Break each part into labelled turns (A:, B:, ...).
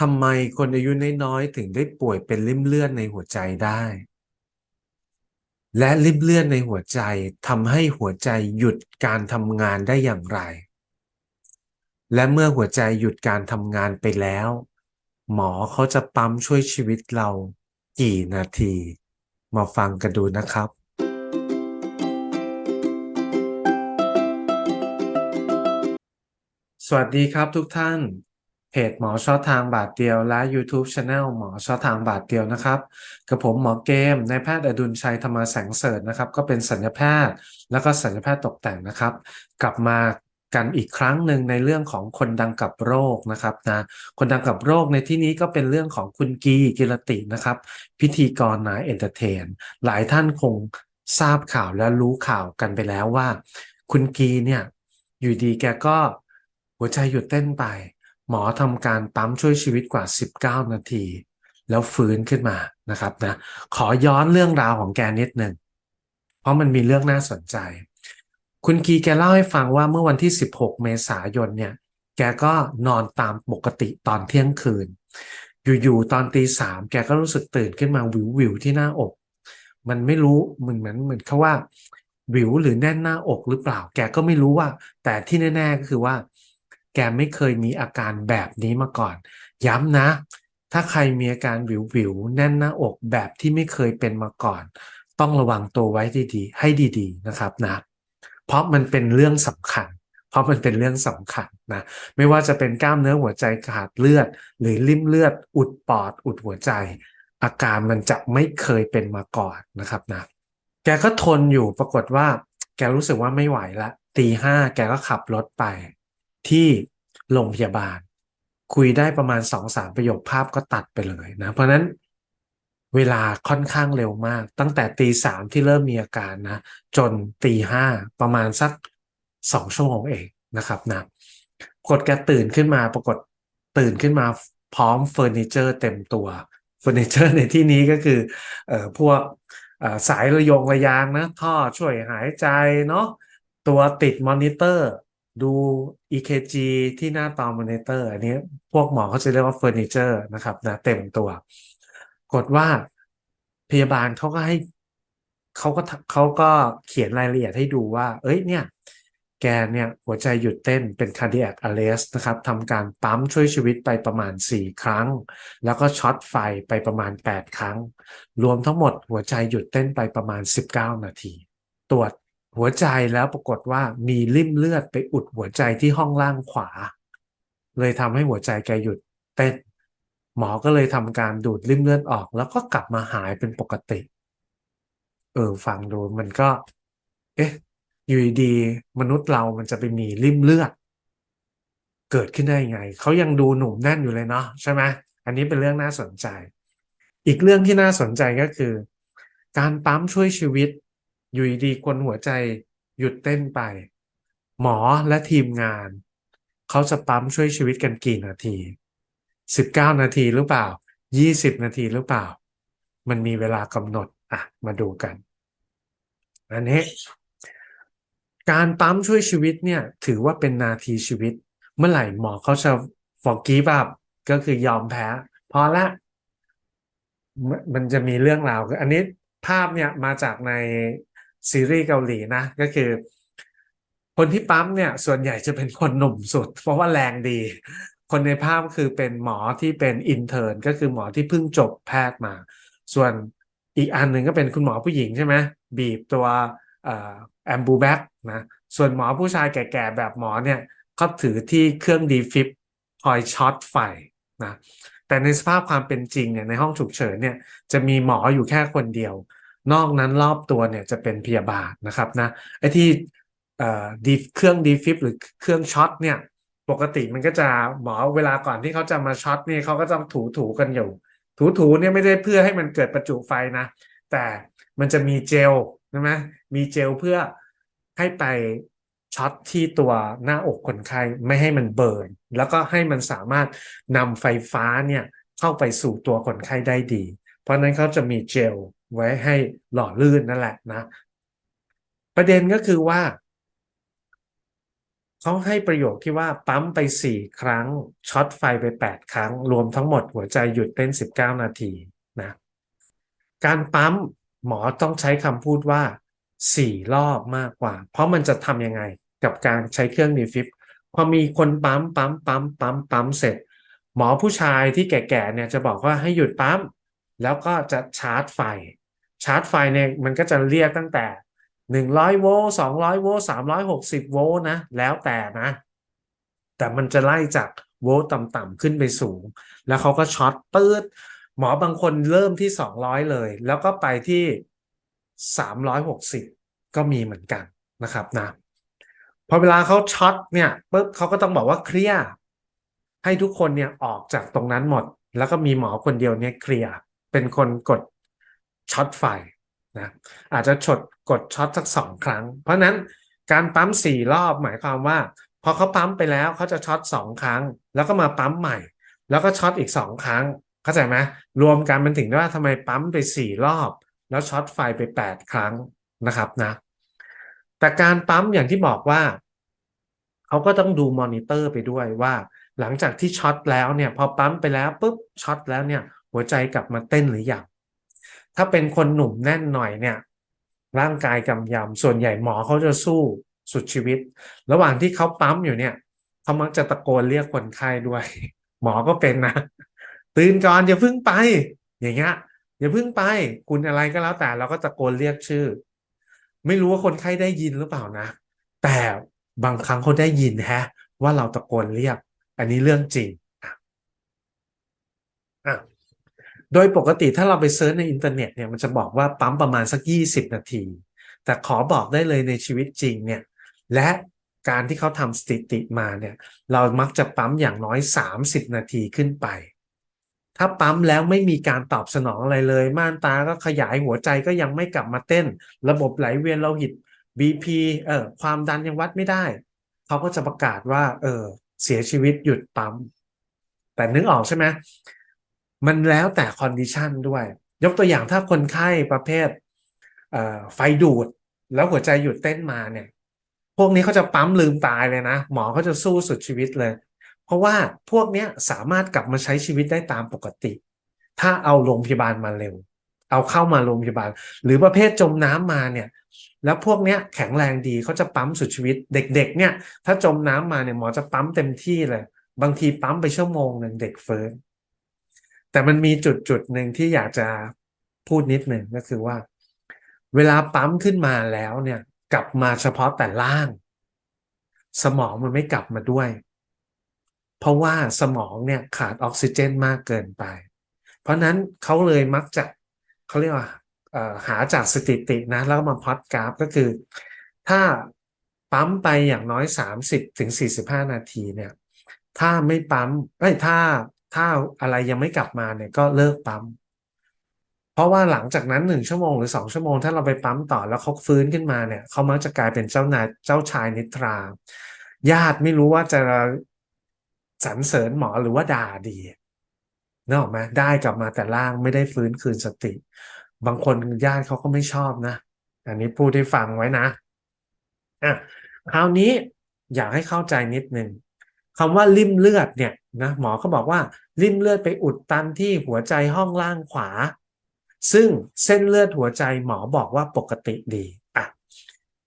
A: ทำไมคนอายุน้อยๆถึงได้ป่วยเป็นริ่มเลือดในหัวใจได้ และริ่มเลือดในหัวใจทำให้หัวใจหยุดการทำงานได้อย่างไร และเมื่อหัวใจหยุดการทำงานไปแล้ว หมอเขาจะปั๊มช่วยชีวิตเรากี่นาที มาฟังกันดูนะครับสวัสดีครับทุกท่าน เพจหมอชอทางบาทเดียวและ YouTube Channel หมอชอทางบาทเดียวนะครับกับผมหมอเกมนายแพทย์อดุลชัยธรรมแสงเสริฐนะครับ ก็เป็นสัญญาแพทย์ แล้วก็สัญญาแพทย์ตกแต่งนะครับ กลับมากันอีกครั้งหนึ่งในเรื่องของคนดังกับโรคนะครับนะคนดังกับโรคในที่นี้ก็เป็นเรื่องของคุณกีกิรตินะครับ พิธีกรนายเอนเตอร์เทน หลายท่านคงทราบข่าวและรู้ข่าวกันไปแล้วว่า คุณกีเนี่ยอยู่ดีแกก็หัวใจหยุดเต้นไป หมอทำการปั๊มช่วยชีวิตกว่า 19 นาที แล้วฟื้นขึ้นมานะครับนะขอย้อนเรื่องราวของแกนิดหนึ่ง เพราะมันมีเรื่องน่าสนใจ คุณกีแกเล่าให้ฟังว่าเมื่อวันที่ 16 เมษายนเนี่ย แกก็นอนตามปกติตอนเที่ยงคืน อยู่ๆตอนตีสามแกก็รู้สึกตื่นขึ้นมาวิววิวที่หน้าอก มันไม่รู้เหมือนเหมือนเหมือนเขาว่าวิวหรือแน่นหน้าอกหรือเปล่า แกก็ไม่รู้ว่า แต่ที่แน่ ๆ ก็คือว่า แกไม่เคยมีอาการแบบนี้มาก่อน ย้ำนะ ถ้าใครมีอาการวิววิวแน่นหน้าอกแบบที่ไม่เคยเป็นมาก่อน ต้องระวังตัวไว้ดีๆ ให้ดีๆนะครับนะ เพราะมันเป็นเรื่องสำคัญ เพราะมันเป็นเรื่องสำคัญนะ ไม่ว่าจะเป็นกล้ามเนื้อหัวใจขาดเลือด หรือริ่มเลือด อุดปอด อุดหัวใจ อาการมันจะไม่เคยเป็นมาก่อนนะครับนะ แกก็ทนอยู่ปรากฏว่า แกรู้สึกว่าไม่ไหวละตีห้าแกก็ขับรถไป ที่โรงพยาบาล คุยได้ประมาณสองสามประโยคภาพก็ตัดไปเลยนะ เพราะนั้นเวลาค่อนข้างเร็วมาก ตั้งแต่ตีสามที่เริ่มมีอาการนะ จนตีห้าประมาณสักสองชั่วโมงเองนะครับนะปรากฏแกตื่นขึ้นมาปรากฏตื่นขึ้นมาพร้อมเฟอร์นิเจอร์เต็มตัวเฟอร์นิเจอร์ในที่นี้ก็คือเอ่อพวกสายระยงระยางนะท่อช่วยหายใจเนาะตัวติดมอนิเตอร์ ดู EKG ที่หน้าตามอนิเตอร์ อันนี้พวกหมอเขาจะเรียกว่าเฟอร์นิเจอร์นะครับนะเต็มตัว กดว่าพยาบาลเขาก็ให้เขาก็เขาก็เขียนรายละเอียดให้ดูว่า เอ้ยเนี่ย แกเนี่ยหัวใจหยุดเต้นเป็น cardiac arrest นะครับทำการปั๊มช่วยชีวิตไปประมาณ 4 ครั้ง แล้วก็ช็อตไฟไปประมาณ 8 ครั้ง รวมทั้งหมดหัวใจหยุดเต้นไปประมาณ 19 นาที ตรวจ หัวใจแล้วปรากฏว่ามีริ่มเลือดไปอุดหัวใจที่ห้องล่างขวา เลยทำให้หัวใจแกหยุดเต้นหมอก็เลยทำการดูดริ่มเลือดออก แล้วก็กลับมาหายเป็นปกติ เออฟังดูมันก็ เอ๊ะอยู่ดีมนุษย์เรามันจะไปมีริ่มเลือด เกิดขึ้นได้ยังไง เขายังดูหนุ่มแน่นอยู่เลยเนาะใช่ไหมอันนี้เป็นเรื่องน่าสนใจ อีกเรื่องที่น่าสนใจก็คือ การปั๊มช่วยชีวิต อยู่ดีคนหัวใจหยุดเต้นไป หมอและทีมงาน เขาจะปั๊มช่วยชีวิตกันกี่นาทีสิบเก้านาทีหรือเปล่ายี่สิบนาทีหรือเปล่า มันมีเวลากำหนดอะมาดูกัน อันนี้การปั๊มช่วยชีวิตเนี่ยถือว่าเป็นนาทีชีวิต เมื่อไหร่หมอเขาจะ forgive up ก็คือยอมแพ้พอละ มันจะมีเรื่องราวคืออันนี้ภาพเนี่ยมาจากใน ซีรีส์เกาหลีนะ ก็คือ คนที่ปั๊มเนี่ย ส่วนใหญ่จะเป็นคนหนุ่มสุด เพราะว่าแรงดี คนในภาพคือเป็นหมอที่เป็นอินเทอร์นก็คือหมอที่เพิ่งจบแพทย์มา ส่วนอีกอันหนึ่งก็เป็นคุณหมอผู้หญิงใช่ไหมบีบตัวแอมบูแบ็กนะส่วนหมอผู้ชายแก่ๆแบบหมอเนี่ยเขาถือที่เครื่องดีฟิปคอยช็อตไฟนะแต่ในสภาพความเป็นจริงเนี่ยในห้องฉุกเฉินเนี่ยจะมีหมออยู่แค่คนเดียว นอกนั้นรอบตัวเนี่ยจะเป็นพยาบาลนะครับนะไอ้ที่ดีเครื่องดีฟิปหรือเครื่องช็อตเนี่ยปกติมันก็จะหมอเวลาก่อนที่เขาจะมาช็อตนี่เขาก็จะถูถูกันอยู่ ถูถูเนี่ยไม่ได้เพื่อให้มันเกิดประจุไฟนะ แต่มันจะมีเจลใช่ไหมมีเจลเพื่อให้ไปช็อตที่ตัวหน้าอกคนไข้ไม่ให้มันเบิร์นแล้วก็ให้มันสามารถนำไฟฟ้าเนี่ยเข้าไปสู่ตัวคนไข้ได้ดี เพราะนั้นเขาจะมีเจล ไว้ให้หล่อลื่นนั่นแหละนะ ประเด็นก็คือว่าเขาให้ประโยคที่ว่าปั๊มไปสี่ครั้งช็อตไฟไปแปดครั้ง รวมทั้งหมดหัวใจหยุดเต้นสิบเก้านาทีนะการปั๊มหมอต้องใช้คำพูดว่าสี่รอบมากกว่า เพราะมันจะทำยังไงกับการใช้เครื่องดีฟิบพอมีคนปั๊มปั๊มปั๊มปั๊มปั๊มเสร็จ หมอผู้ชายที่แก่ๆเนี่ยจะบอกว่าให้หยุดปั๊มแล้วก็จะชาร์จไฟ ชาร์จไฟเนี่ยมันก็จะเรียกตั้งแต่หนึ่งร้อยโวลต์สองร้อยโวลต์สามร้อยหกสิบโวลต์นะ แล้วแต่นะ แต่มันจะไล่จากโวลต์ต่ำๆขึ้นไปสูง แล้วเขาก็ช็อตปื๊ดหมอบางคนเริ่มที่สองร้อยเลย แล้วก็ไปที่สามร้อยหกสิบก็มีเหมือนกันนะครับนะพอเวลาเขาช็อตเนี่ยปุ๊บเขาก็ต้องบอกว่าเคลียร์ให้ทุกคนเนี่ยออกจากตรงนั้นหมด แล้วก็มีหมอคนเดียวเนี่ยเคลียร์เป็นคนกด ช็อตไฟนะอาจจะชดกดช็อตสักสองครั้ง เพราะฉะนั้นการปั๊มสี่รอบหมายความว่า พอเขาปั๊มไปแล้วเขาจะช็อตสองครั้ง แล้วก็มาปั๊มใหม่ แล้วก็ช็อตอีกสองครั้งเข้าใจไหมรวมกันมันถึงได้ว่าทำไมปั๊มไปสี่รอบ แล้วช็อตไฟไปแปดครั้งนะครับนะ แต่การปั๊มอย่างที่บอกว่าเขาก็ต้องดูมอนิเตอร์ไปด้วยว่า หลังจากที่ช็อตแล้วเนี่ย พอปั๊มไปแล้วปุ๊บช็อตแล้วเนี่ย หัวใจกลับมาเต้นหรือยัง ถ้าเป็นคนหนุ่มแน่นหน่อยเนี่ย ร่างกายกำยำส่วนใหญ่หมอเขาจะสู้สุดชีวิต ระหว่างที่เขาปั๊มอยู่เนี่ยเขามักจะตะโกนเรียกคนไข้ด้วย หมอก็เป็นนะ ตื่นก่อนอย่าเพิ่งไป อย่างเงี้ยอย่าเพิ่งไป คุณอะไรก็แล้วแต่เราก็ตะโกนเรียกชื่อ ไม่รู้ว่าคนไข้ได้ยินหรือเปล่านะ แต่บางครั้งเขาได้ยินแฮะ ว่าเราตะโกนเรียก อันนี้เรื่องจริงอะอะ โดยปกติถ้าเราไปเซิร์ชในอินเทอร์เน็ตเนี่ยมันจะบอกว่าปั๊มประมาณสัก 20 นาที แต่ขอบอกได้เลยในชีวิตจริงเนี่ยและการที่เขาทำสถิติมาเนี่ยเรามักจะปั๊มอย่างน้อย 30 นาทีขึ้นไป ถ้าปั๊มแล้วไม่มีการตอบสนองอะไรเลย ม่านตาก็ขยายหัวใจก็ยังไม่กลับมาเต้น ระบบไหลเวียนโลหิต BP เออความดันยังวัดไม่ได้ เขาก็จะประกาศว่า เออเสียชีวิตหยุดปั๊ม แต่นึกออกใช่ไหม มันแล้วแต่คอนดิชันด้วย ยกตัวอย่างถ้าคนไข้ประเภทไฟดูด แล้วหัวใจหยุดเต้นมาเนี่ย พวกนี้เขาจะปั๊มลืมตายเลยนะ หมอเขาจะสู้สุดชีวิตเลย เพราะว่าพวกนี้สามารถกลับมาใช้ชีวิตได้ตามปกติ ถ้าเอาโรงพยาบาลมาเร็ว เอาเข้ามาโรงพยาบาล หรือประเภทจมน้ำมาเนี่ย แล้วพวกนี้แข็งแรงดีเขาจะปั๊มสุดชีวิต เด็ก ๆ เนี่ย ถ้าจมน้ำมาเนี่ยหมอจะปั๊มเต็มที่เลย บางทีปั๊มไปชั่วโมงหนึ่งเด็กเฟิร์ แต่มันมีจุดจุดหนึ่งที่อยากจะพูดนิดหนึ่งก็คือว่า เวลาปั๊มขึ้นมาแล้วเนี่ย กลับมาเฉพาะแต่ล่าง สมองมันไม่กลับมาด้วย เพราะว่าสมองเนี่ยขาดออกซิเจนมากเกินไป เพราะนั้นเขาเลยมักจะเขาเรียกว่าหาจากสถิตินะ แล้วมาพอดกราฟก็คือ ถ้าปั๊มไปอย่างน้อย 30ถึง45 นาทีเนี่ย ถ้าไม่ปั๊มเอ้ยถ้า ถ้าอะไรยังไม่กลับมาเนี่ยก็เลิกปั๊ม เพราะว่าหลังจากนั้นหนึ่งชั่วโมงหรือสองชั่วโมง ถ้าเราไปปั๊มต่อแล้วเขาฟื้นขึ้นมาเนี่ยเขามักจะกลายเป็นเจ้านายเจ้าชายนิทรา ญาติไม่รู้ว่าจะสรรเสริญหมอหรือว่าด่าดีนึกออกไหมได้กลับมาแต่ล่างไม่ได้ฟื้นคืนสติ บางคนญาติเขาก็ไม่ชอบนะ อันนี้พูดให้ฟังไว้นะอะคราวนี้อยากให้เข้าใจนิดนึงคำว่าริ่มเลือดเนี่ย นะหมอเขาบอกว่าริ่มเลือดไปอุดตันที่หัวใจห้องล่างขวา ซึ่งเส้นเลือดหัวใจหมอบอกว่าปกติดีอะ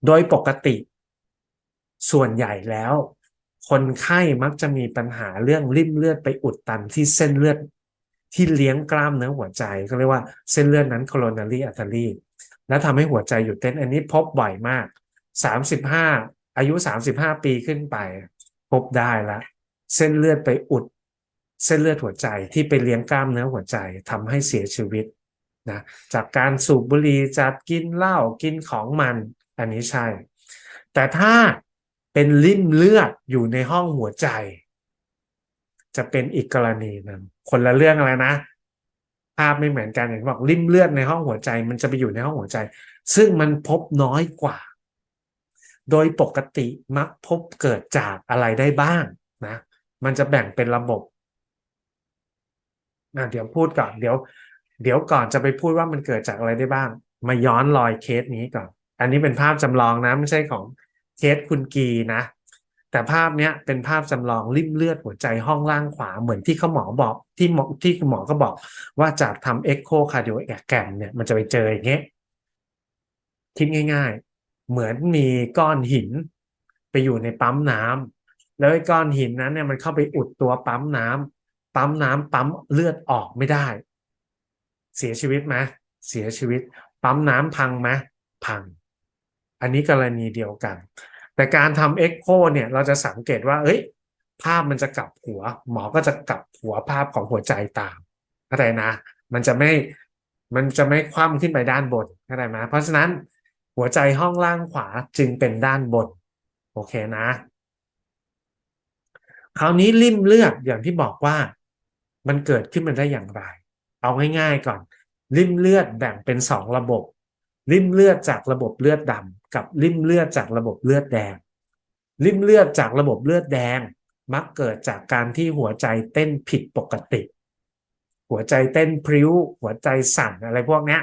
A: โดยปกติ ส่วนใหญ่แล้ว คนไข้มักจะมีปัญหาเรื่องริ่มเลือดไปอุดตันที่เส้นเลือดที่เลี้ยงกล้ามเนื้อหัวใจเขาเรียกว่าเส้นเลือดนั้น coronary artery แล้วทำให้หัวใจหยุดเต้นอันนี้พบบ่อยมาก 35 อายุ 35 ปีขึ้นไป พบได้ละ เส้นเลือดไปอุด เส้นเลือดหัวใจที่ไปเลี้ยงกล้ามเนื้อหัวใจทำให้เสียชีวิตนะจากการสูบบุหรี่จากกินเหล้ากินของมัน อันนี้ใช่ แต่ถ้าเป็นลิ่มเลือดอยู่ในห้องหัวใจ จะเป็นอีกกรณีนึงคนละเรื่องอะไรนะภาพไม่เหมือนกันอย่างบอกริ่มเลือดในห้องหัวใจ มันจะไปอยู่ในห้องหัวใจ ซึ่งมันพบน้อยกว่า โดยปกติมักพบเกิดจากอะไรได้บ้างนะ มันจะแบ่งเป็นระบบนะเดี๋ยวพูดก่อนเดี๋ยว เดี๋ยวก่อนจะไปพูดว่ามันเกิดจากอะไรได้บ้าง มาย้อนรอยเคสนี้ก่อน อันนี้เป็นภาพจำลองนะไม่ใช่ของเคสคุณกีนะ แต่ภาพเนี้ยเป็นภาพจำลองริ่มเลือดหัวใจห้องล่างขวาเหมือนที่เขาหมอบอกที่หมอที่หมอก็บอกว่าจากทำเอ็กโคคาร์ดิโอแกรมเนี่ยมันจะไปเจออย่างเงี้ยคิดง่าย ๆ เหมือนมีก้อนหินไปอยู่ในปั๊มน้ำ แล้วไอ้ก้อนหินนั้นเนี่ยมันเข้าไปอุดตัวปั๊มน้ำปั๊มน้ำปั๊มเลือดออกไม่ได้ เสียชีวิตไหมเสียชีวิต ปั๊มน้ำพังไหมพัง อันนี้กรณีเดียวกัน แต่การทำเอ็กโคเนี่ยเราจะสังเกตว่า เอ้ย ภาพมันจะกลับหัว หมอก็จะกลับหัวภาพของหัวใจตามเข้าใจนะ มันจะไม่มันจะไม่คว่ำขึ้นไปด้านบนเข้าใจไหมเพราะฉะนั้นหัวใจห้องล่างขวาจึงเป็นด้านบน โอเคนะ คราวนี้ริ่มเลือดอย่างที่บอกว่า มันเกิดขึ้นมาได้อย่างไร เอาง่ายๆก่อน ริ่มเลือดแบ่งเป็นสองระบบ ริ่มเลือดจากระบบเลือดดำกับริ่มเลือดจากระบบเลือดแดง ริ่มเลือดจากระบบเลือดแดง มักเกิดจากการที่หัวใจเต้นผิดปกติ หัวใจเต้นพริ้ว หัวใจสั่นอะไรพวกเนี้ย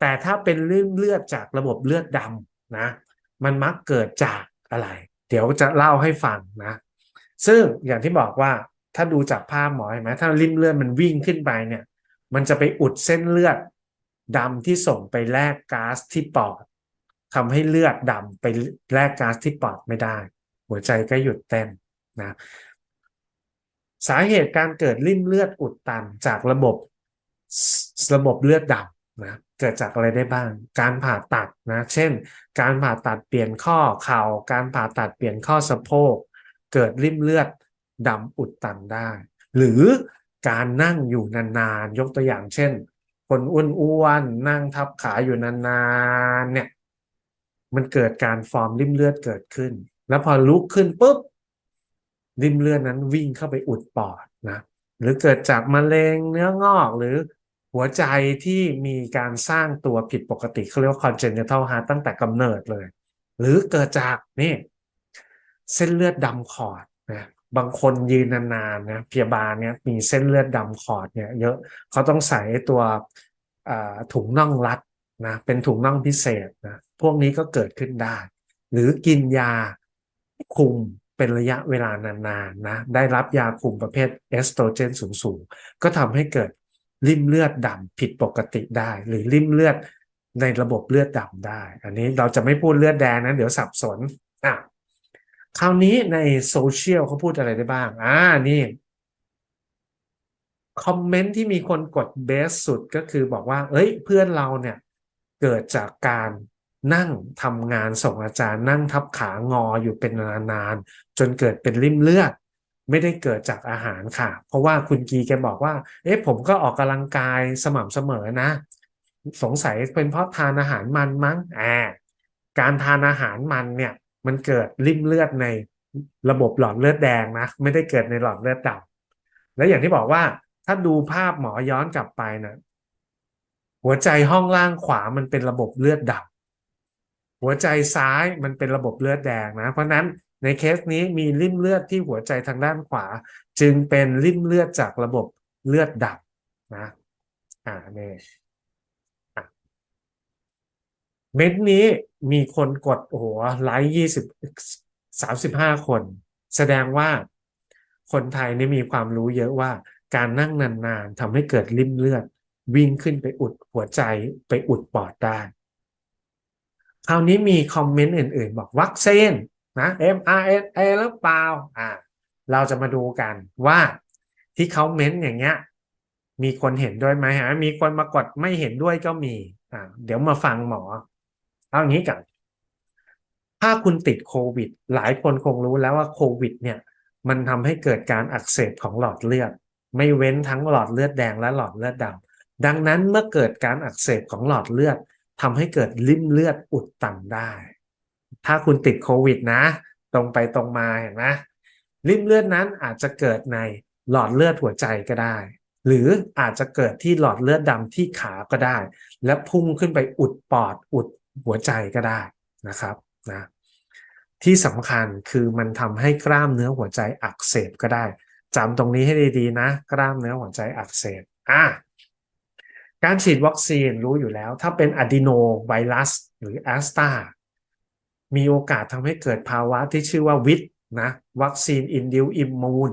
A: แต่ถ้าเป็นริ่มเลือดจากระบบเลือดดำนะ มันมักเกิดจากอะไร เดี๋ยวจะเล่าให้ฟังนะ ซึ่งอย่างที่บอกว่าถ้าดูจากภาพหมอเห็นไหมถ้าริมเลือดมันวิ่งขึ้นไปเนี่ย มันจะไปอุดเส้นเลือดดำที่ส่งไปแลกก๊าซที่ปอดทำให้เลือดดำไปแลกก๊าซที่ปอดไม่ได้ หัวใจก็หยุดเต้นนะสาเหตุการเกิดริ่มเลือดอุดตันจากระบบระบบเลือดดำนะเกิดจากอะไรได้บ้าง การผ่าตัดนะ เช่น การผ่าตัดเปลี่ยนข้อเข่า การผ่าตัดเปลี่ยนข้อสะโพก เกิดริ่มเลือดดำอุดตันได้ หรือการนั่งอยู่นานๆยกตัวอย่างเช่น คนอ้วนๆนั่งทับขาอยู่นานๆเนี่ยมันเกิดการฟอร์มริ่มเลือดเกิดขึ้น แล้วพอลุกขึ้นปุ๊บริ่มเลือดนั้นวิ่งเข้าไปอุดปอดนะหรือเกิดจากมะเร็งเนื้องอกหรือหัวใจที่มีการสร้างตัวผิดปกติเขาเรียกว่า congenital heart ตั้งแต่กำเนิดเลย หรือเกิดจากนี่ เส้นเลือดดำขอดนะบางคนยืนนานๆนะพยาบาลเนี่ยมีเส้นเลือดดำขอดเนี่ยเยอะเขาต้องใส่ตัวถุงน่องรัดนะเป็นถุงน่องพิเศษนะพวกนี้ก็เกิดขึ้นได้ หรือกินยาคุมเป็นระยะเวลานานๆนะได้รับยาคุมประเภทเอสโตรเจนสูงๆ ก็ทำให้เกิดริ่มเลือดดำผิดปกติได้ หรือริ่มเลือดในระบบเลือดดำได้ อันนี้เราจะไม่พูดเลือดแดงนะเดี๋ยวสับสนอะ คราวนี้ในโซเชียลเขาพูดอะไรได้บ้าง อ่า นี่คอมเมนต์ที่มีคนกดเบสสุดก็คือบอกว่า เอ้ย เพื่อนเราเนี่ย เกิดจากการนั่งทำงานส่งอาจารย์นั่งทับขางออยู่เป็นนานๆ จนเกิดเป็นริ่มเลือด ไม่ได้เกิดจากอาหารค่ะ เพราะว่าคุณกีแกบอกว่า เอ๊ะผมก็ออกกำลังกายสม่ำเสมอนะ สงสัยเป็นเพราะทานอาหารมันมั้งแอ่าการทานอาหารมันเนี่ย มันเกิดริ่มเลือดในระบบหลอดเลือดแดงนะ ไม่ได้เกิดในหลอดเลือดดำและอย่างที่บอกว่าถ้าดูภาพหมอย้อนกลับไปนะหัวใจห้องล่างขวามันเป็นระบบเลือดดำหัวใจซ้ายมันเป็นระบบเลือดแดงนะ เพราะนั้นในเคสนี้มีริ่มเลือดที่หัวใจทางด้านขวา จึงเป็นริ่มเลือดจากระบบเลือดดำนะอ่าเนี่ย เม้นนี้มีคนกดโอ้โหไลค์ยี่สิบสามสิบห้าคน แสดงว่าคนไทยนี่มีความรู้เยอะว่าการนั่งนานๆทำให้เกิดริ่มเลือด วิ่งขึ้นไปอุดหัวใจไปอุดปอดได้คราวนี้มีคอมเมนต์อื่นๆ บอกวัคซีนนะ mRNA หรือเปล่าอ่า เราจะมาดูกันว่าที่เขาเม้นอย่างเงี้ย มีคนเห็นด้วยไหมฮะมีคนมากดไม่เห็นด้วยก็มีอ่าเดี๋ยวมาฟังหมอ เอาอย่างนี้กัน ถ้าคุณติดโควิด หลายคนคงรู้แล้วว่าโควิด เนี่ย มันทำให้เกิดการอักเสบของหลอดเลือด ไม่เว้นทั้งหลอดเลือดแดงและหลอดเลือดดำดังนั้นเมื่อเกิดการอักเสบของหลอดเลือดทำให้เกิดริ่มเลือดอุดตันได้ ถ้าคุณติดโควิดนะ ตรงไปตรงมาเห็นไหมริ่มเลือดนั้นอาจจะเกิดในหลอดเลือดหัวใจก็ได้ หรืออาจจะเกิดที่หลอดเลือดดำที่ขาก็ได้ และพุ่งขึ้นไปอุดปอดอุด หัวใจก็ได้นะครับนะที่สำคัญคือมันทำให้กล้ามเนื้อหัวใจอักเสบก็ได้จำตรงนี้ให้ดีๆนะ กล้ามเนื้อหัวใจอักเสบอะการฉีดวัคซีนรู้อยู่แล้ว ถ้าเป็นอะดีโนไวรัสหรือแอสตามีโอกาสทำให้เกิดภาวะที่ชื่อว่าวิตนะวัคซีนอินดิวอิมมูน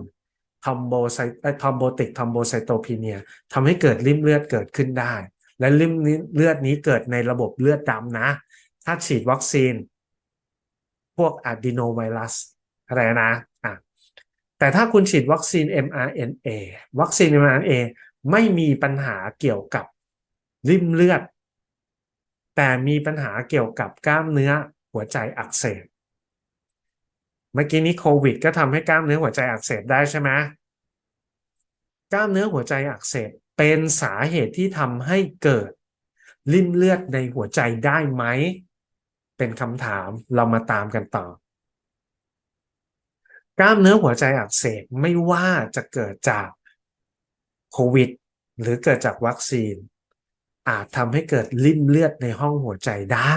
A: ทอมโบไซทอมโบติกทอมโบไซโตพีเนียทำให้เกิดริ่มเลือดเกิดขึ้นได้ และริ่มเลือดนี้เกิดในระบบเลือดดำนะ ถ้าฉีดวัคซีน พวกอะดีโนไวรัสอะไรนะอะแต่ถ้าคุณฉีดวัคซีน mRNA วัคซีน mRNA ไม่มีปัญหาเกี่ยวกับริ่มเลือด แต่มีปัญหาเกี่ยวกับกล้ามเนื้อหัวใจอักเสบเมื่อกี้นี้โควิด ก็ทำให้กล้ามเนื้อหัวใจอักเสบได้ใช่ไหมกล้ามเนื้อหัวใจอักเสบ เป็นสาเหตุที่ทำให้เกิดริ่มเลือดในหัวใจได้ไหม เป็นคำถามเรามาตามกันต่อ กล้ามเนื้อหัวใจอักเสบไม่ว่าจะเกิดจากโควิด หรือเกิดจากวัคซีน อาจทำให้เกิดริ่มเลือดในห้องหัวใจได้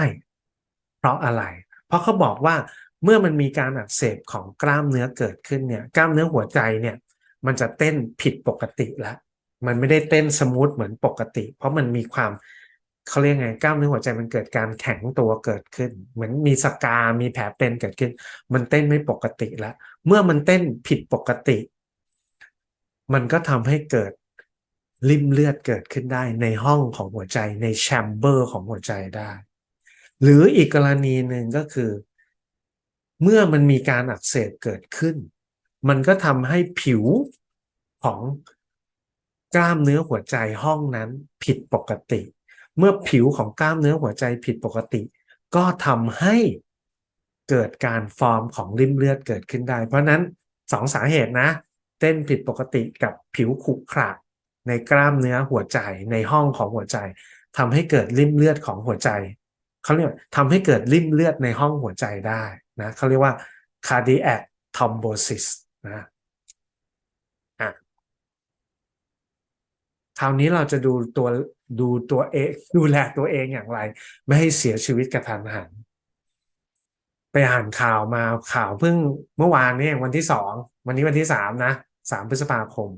A: เพราะอะไร เพราะเขาบอกว่าเมื่อมันมีการอักเสบของกล้ามเนื้อเกิดขึ้นเนี่ย กล้ามเนื้อหัวใจเนี่ย มันจะเต้นผิดปกติแล้ว มันไม่ได้เต้นสมูทเหมือนปกติ เพราะมันมีความเขาเรียกไงกล้ามเนื้อหัวใจมันเกิดการแข็งตัวเกิดขึ้น เหมือนมีสกา มีแผลเป็นเกิดขึ้น มันเต้นไม่ปกติแล้ว เมื่อมันเต้นผิดปกติ มันก็ทำให้เกิดริ่มเลือดเกิดขึ้นได้ในห้องของหัวใจในแชมเบอร์ของหัวใจได้ หรืออีกกรณีหนึ่งก็คือ เมื่อมันมีการอักเสบเกิดขึ้น มันก็ทำให้ผิวของ กล้ามเนื้อหัวใจห้องนั้นผิดปกติ เมื่อผิวของกล้ามเนื้อหัวใจผิดปกติ ก็ทำให้เกิดการฟอร์มของริ่มเลือดเกิดขึ้นได้ เพราะนั้นสองสาเหตุนะ เต้นผิดปกติกับผิวขรุขระในกล้ามเนื้อหัวใจในห้องของหัวใจทำให้เกิดริ่มเลือดของหัวใจเขาเรียกทำให้เกิดริ่มเลือดในห้องหัวใจได้นะเขาเรียกว่า cardiac thrombosis นะอะ คราวนี้เราจะดูตัวดูตัวเองดูแลตัวเองอย่างไร ไม่ให้เสียชีวิตกระทันหัน ไปอ่านข่าวมาข่าวเพิ่งเมื่อวานนี้วันที่สองวันนี้วันที่สามนะสามพฤษภาคม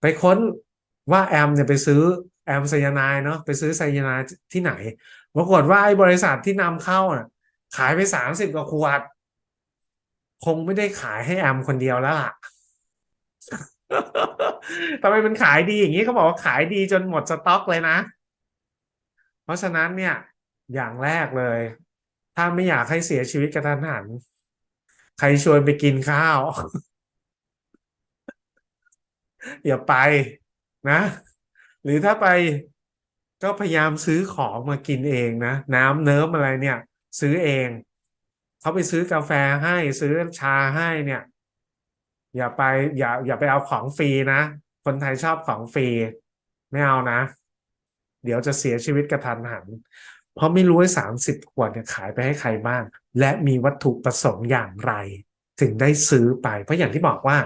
A: ไปค้นว่าแอมเนี่ยไปซื้อแอมไซยานด์เนาะไปซื้อไซยานด์ที่ไหนปรากฏว่าไอ้บริษัทที่นำเข้าน่ะ ขายไปสามสิบกว่าขวด คงไม่ได้ขายให้แอมคนเดียวแล้วล่ะ ทำไมมันขายดีอย่างนี้เขาบอกว่าขายดีจนหมดสต็อกเลยนะ เพราะฉะนั้นเนี่ย อย่างแรกเลย ถ้าไม่อยากให้เสียชีวิตกระทันหัน ใครชวนไปกินข้าว อย่าไปนะ หรือถ้าไปก็พยายามซื้อของมากินเองนะ น้ำเนิ้มอะไรเนี่ย ซื้อเอง เขาไปซื้อกาแฟให้ซื้อชาให้เนี่ย อย่าไปอย่าอย่าไปเอาของฟรีนะ คนไทยชอบของฟรีไม่เอานะ เดี๋ยวจะเสียชีวิตกระทันหัน เพราะไม่รู้ว่าสามสิบขวดเนี่ยขายไปให้ใครบ้าง และมีวัตถุประสงค์อย่างไร ถึงได้ซื้อไป เพราะอย่างที่บอกว่า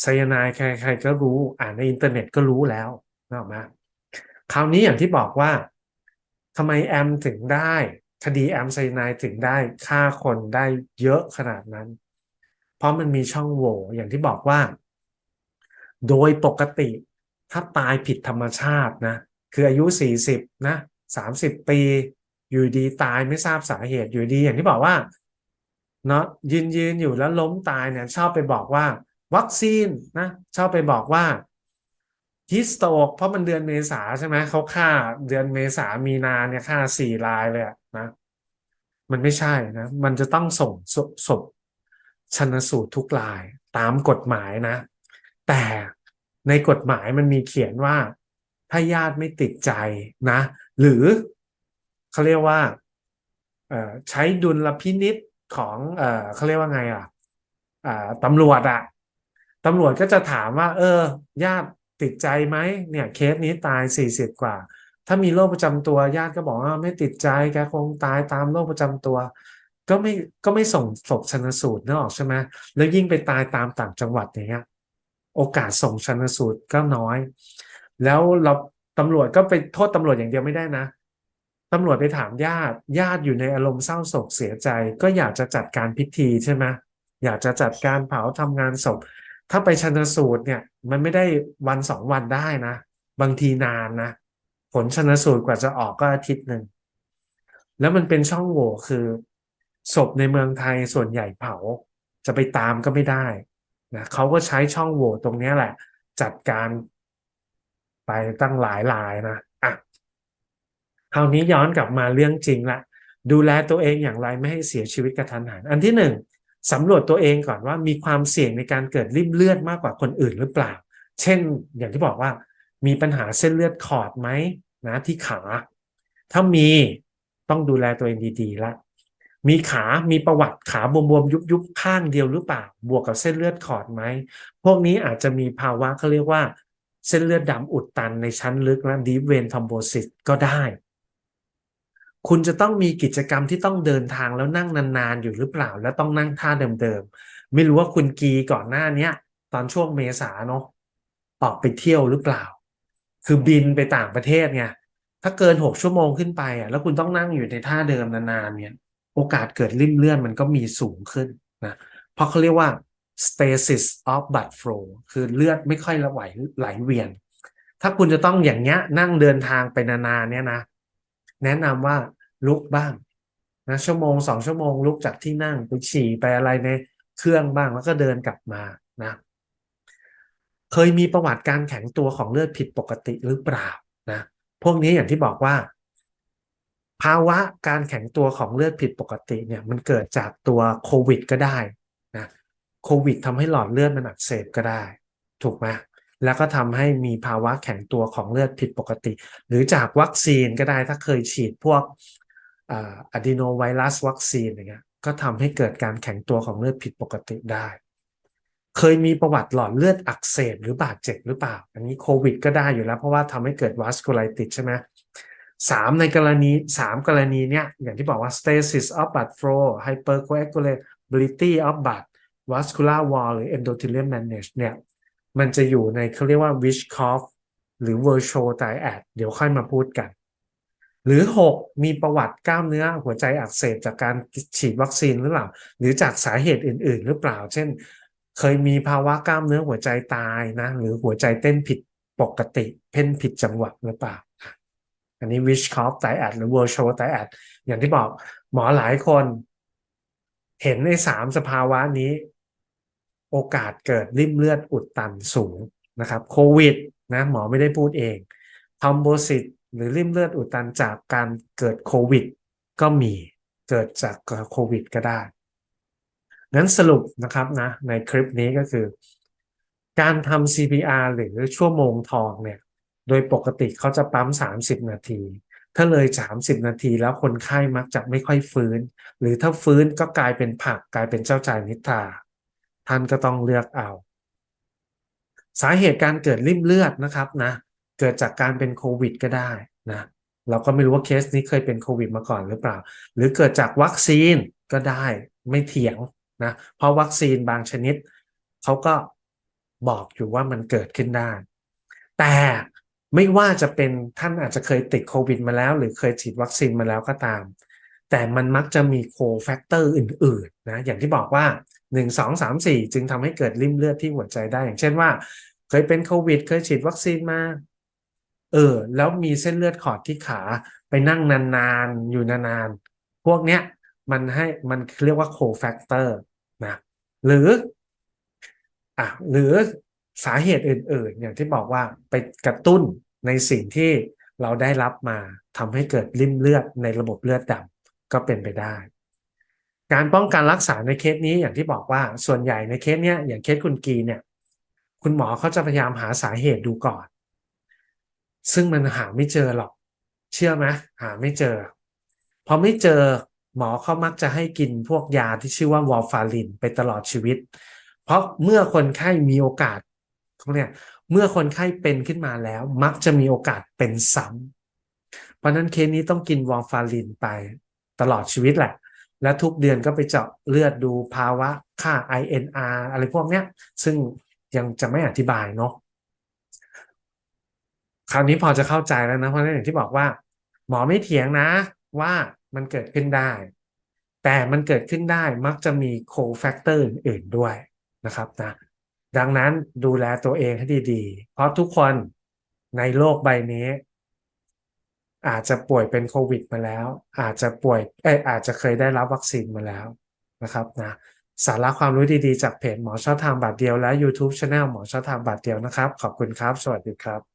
A: ไซยาไนด์ใครๆก็รู้อ่านในอินเทอร์เน็ตก็รู้แล้วนะมาคราวนี้อย่างที่บอกว่าทำไมแอมถึงได้คดีแอมไซยาไนด์ถึงได้ฆ่าคนได้เยอะขนาดนั้น ราะมันมีช่องโหว่อย่างที่บอกว่า โดยปกติถ้าตายผิดธรรมชาตินะ คืออายุ 40 นะ30 ปี อยู่ดีตายไม่ทราบสาเหตุอยู่ดีอย่างที่บอกว่าเนาะยืนยืนอยู่แล้วล้มตายเนี่ยชอบไปบอกว่า วัคซีนนะชอบไปบอกว่าฮิสโตกเพราะมันเดือนเมษาใช่ไหมเขาฆ่าเดือนเมษามีนาเนี่ยฆ่าสี่รายเลยนะมันไม่ใช่นะ มันจะต้องส่งศพ ชนสูตรทุกรายตามกฎหมายนะ แต่ในกฎหมายมันมีเขียนว่า ถ้าญาติไม่ติดใจนะ หรือเขาเรียกว่าใช้ดุลพินิษของเขาเรียกว่าไงอะตำรวจอะตำรวจก็จะถามว่า เออ ญาติติดใจไหมเนี่ยเคสนี้ตายสี่สิบกว่า ถ้ามีโรคประจำตัวญาติก็บอกว่าไม่ติดใจแกคงตายตามโรคประจำตัว ก็ไม่ก็ไม่ส่งศพชนสูตรนึกออกใช่ไหมแล้วยิ่งไปตายตามต่างจังหวัดอย่างเงี้ยโอกาสส่งชนสูตรก็น้อย แล้วเราตำรวจก็ไปโทษตำรวจอย่างเดียวไม่ได้นะตำรวจไปถามญาติญาติอยู่ในอารมณ์เศร้าโศกเสียใจ ก็อยากจะจัดการพิธีใช่ไหมอยากจะจัดการเผาทำงานศพถ้าไปชนสูตรเนี่ย มันไม่ได้วันสองวันได้นะ บางทีนานนะ ผลชนสูตรกว่าจะออกก็อาทิตย์หนึ่งแล้วมันเป็นช่องโหว่คือ ศพในเมืองไทยส่วนใหญ่เผาจะไปตามก็ไม่ได้นะเขาก็ใช้ช่องโหว่ตรงนี้แหละ จัดการไปตั้งหลายรายนะอะคราวนี้ย้อนกลับมาเรื่องจริงละดูแลตัวเองอย่างไรไม่ให้เสียชีวิตกระทันหัน อันที่หนึ่งสำรวจตัวเองก่อนว่ามีความเสี่ยงในการเกิดริ่มเลือดมากกว่าคนอื่นหรือเปล่า เช่น อย่างที่บอกว่า มีปัญหาเส้นเลือดขอดไหมนะที่ขา ถ้ามีต้องดูแลตัวเองดีๆละ มีขามีประวัติขาบวมๆยุบๆข้างเดียวหรือเปล่า บวกกับเส้นเลือดขอดไหม พวกนี้อาจจะมีภาวะเขาเรียกว่า เส้นเลือดดำอุดตันในชั้นลึกและ deep vein thrombosis ก็ได้ คุณจะต้องมีกิจกรรมที่ต้องเดินทางแล้วนั่งนานๆ อยู่หรือเปล่า แล้วต้องนั่งท่าเดิมๆ ไม่รู้ว่าคุณกีก่อนหน้านี้ตอนช่วงเมษาเนาะออกไปเที่ยวหรือเปล่า คือบินไปต่างประเทศไงถ้าเกินหกชั่วโมงขึ้นไปอะแล้วคุณต้องนั่งอยู่ในท่าเดิมนานๆเนี่ย โอกาสเกิดริ่มเลือดมันก็มีสูงขึ้นนะเพราะเขาเรียกว่า stasis of blood flow คือเลือดไม่ค่อยระไหวไหลเวียน ถ้าคุณจะต้องอย่างเงี้ยนั่งเดินทางไปนานๆเนี่ยนะ แนะนำว่าลุกบ้างนะชั่วโมงสองชั่วโมงลุกจากที่นั่งไปฉี่ไปอะไรในเครื่องบ้างแล้วก็เดินกลับมานะ เคยมีประวัติการแข็งตัวของเลือดผิดปกติหรือเปล่านะ พวกนี้อย่างที่บอกว่า ภาวะการแข็งตัวของเลือดผิดปกติเนี่ยมันเกิดจากตัวโควิด ก็ได้นะโควิดทำให้หลอดเลือดมันอักเสบก็ได้ ถูกไหมแล้วก็ทำให้มีภาวะแข็งตัวของเลือดผิดปกติ หรือจากวัคซีนก็ได้ถ้าเคยฉีดพวกอะดีโนไวรัสวัคซีนอย่างเงี้ยก็ทำให้เกิดการแข็งตัวของเลือดผิดปกติได้ เคยมีประวัติหลอดเลือดอักเสบหรือบาดเจ็บหรือเปล่า อันนี้โควิด ก็ได้อยู่แล้วเพราะว่าทำให้เกิดวัสคูไลติสใช่ไหม สามในกรณีสามกรณีเนี้ยอย่างที่บอกว่า stasis of blood flow hypercoagulability of blood vascular wall หรือ endothelium damage เนี่ยมันจะอยู่ในเขาเรียกว่า Wishkoff หรือ virtual triad เดี๋ยวค่อยมาพูดกัน หรือ 6 มีประวัติกล้ามเนื้อหัวใจอักเสบจากการฉีดวัคซีนหรือเปล่า หรือจากสาเหตุอื่น ๆ หรือเปล่า เช่น เคยมีภาวะกล้ามเนื้อหัวใจตายนะ หรือหัวใจเต้นผิดปกติ เพ่นผิดจังหวะหรือเปล่า อันนี้ Wishkoff triad หรือ virtual triad อย่างที่บอกหมอหลายคน เห็นในสามสภาวะนี้ โอกาสเกิดริ่มเลือดอุดตันสูงนะครับโควิดนะหมอไม่ได้พูดเองทอมโบซิตหรือริ่มเลือดอุดตันจากการเกิดโควิด ก็มีเกิดจากโควิด ก็ได้งั้นสรุปนะครับนะในคลิปนี้ก็คือ การทำ CPR หรือชั่วโมงทองเนี่ย โดยปกติเขาจะปั๊ม 30 นาที ถ้าเลย 30 นาทีแล้วคนไข้มักจะไม่ค่อยฟื้น หรือถ้าฟื้นก็กลายเป็นผักกลายเป็นเจ้าชายนิทราท่านก็ต้องเลือกเอา สาเหตุการเกิดริ่มเลือดนะครับนะ เกิดจากการเป็นโควิด ก็ได้นะ เราก็ไม่รู้ว่าเคสนี้เคยเป็นโควิด มาก่อนหรือเปล่า หรือเกิดจากวัคซีนก็ได้ไม่เถียงนะ เพราะวัคซีนบางชนิดเขาก็บอกอยู่ว่ามันเกิดขึ้นได้ แต่ ไม่ว่าจะเป็นท่านอาจจะเคยติดโควิด มาแล้ว หรือเคยฉีดวัคซีนมาแล้วก็ตาม แต่มันมักจะมีโคแฟกเตอร์อื่นๆนะอย่างที่บอกว่าหนึ่งสองสามสี่จึงทำให้เกิดริ่มเลือดที่หัวใจได้ อย่างเช่นว่า เคยเป็นโควิด เคยฉีดวัคซีนมาเออแล้วมีเส้นเลือดขอดที่ขาไปนั่งนานๆ อยู่นานๆ พวกเนี้ยมันให้มันเรียกว่าโคแฟกเตอร์นะหรืออะหรือสาเหตุอื่นๆ อย่างที่บอกว่าไปกระตุ้น ในสิ่งที่เราได้รับมาทำให้เกิดริ่มเลือดในระบบเลือดดำก็เป็นไปได้ การป้องกันรักษาในเคสนี้อย่างที่บอกว่าส่วนใหญ่ในเคสเนี้ยอย่างเคสคุณกีเนี่ย คุณหมอเขาจะพยายามหาสาเหตุดูก่อน ซึ่งมันหาไม่เจอหรอก เชื่อไหมหาไม่เจอพอไม่เจอหมอเขามักจะให้กินพวกยาที่ชื่อว่าวอลฟารินไปตลอดชีวิต เพราะเมื่อคนไข้มีโอกาสเขาเนี่ย เมื่อคนไข้เป็นขึ้นมาแล้ว มักจะมีโอกาสเป็นซ้ำเพราะนั้นเคสนี้ต้องกินวอลฟารินไปตลอดชีวิตแหละ และทุกเดือนก็ไปเจาะเลือดดูภาวะค่า INR อะไรพวกเนี้ย ซึ่งยังจะไม่อธิบายเนาะคราวนี้พอจะเข้าใจแล้วนะเพราะนั้นอย่างที่บอกว่า หมอไม่เถียงนะว่ามันเกิดขึ้นได้ แต่มันเกิดขึ้นได้มักจะมีโคแฟกเตอร์อื่นๆด้วยนะครับนะ ดังนั้นดูแลตัวเองให้ดีๆ เพราะทุกคนในโลกใบนี้ อาจจะป่วยเป็นโควิดมาแล้ว อาจจะป่วยเอออาจจะเคยได้รับวัคซีนมาแล้วนะครับนะสาระความรู้ดีๆ จากเพจหมอชอบทางบาทเดียวและ YouTube Channel หมอชอบทางบาทเดียวนะครับ ขอบคุณครับ สวัสดีครับ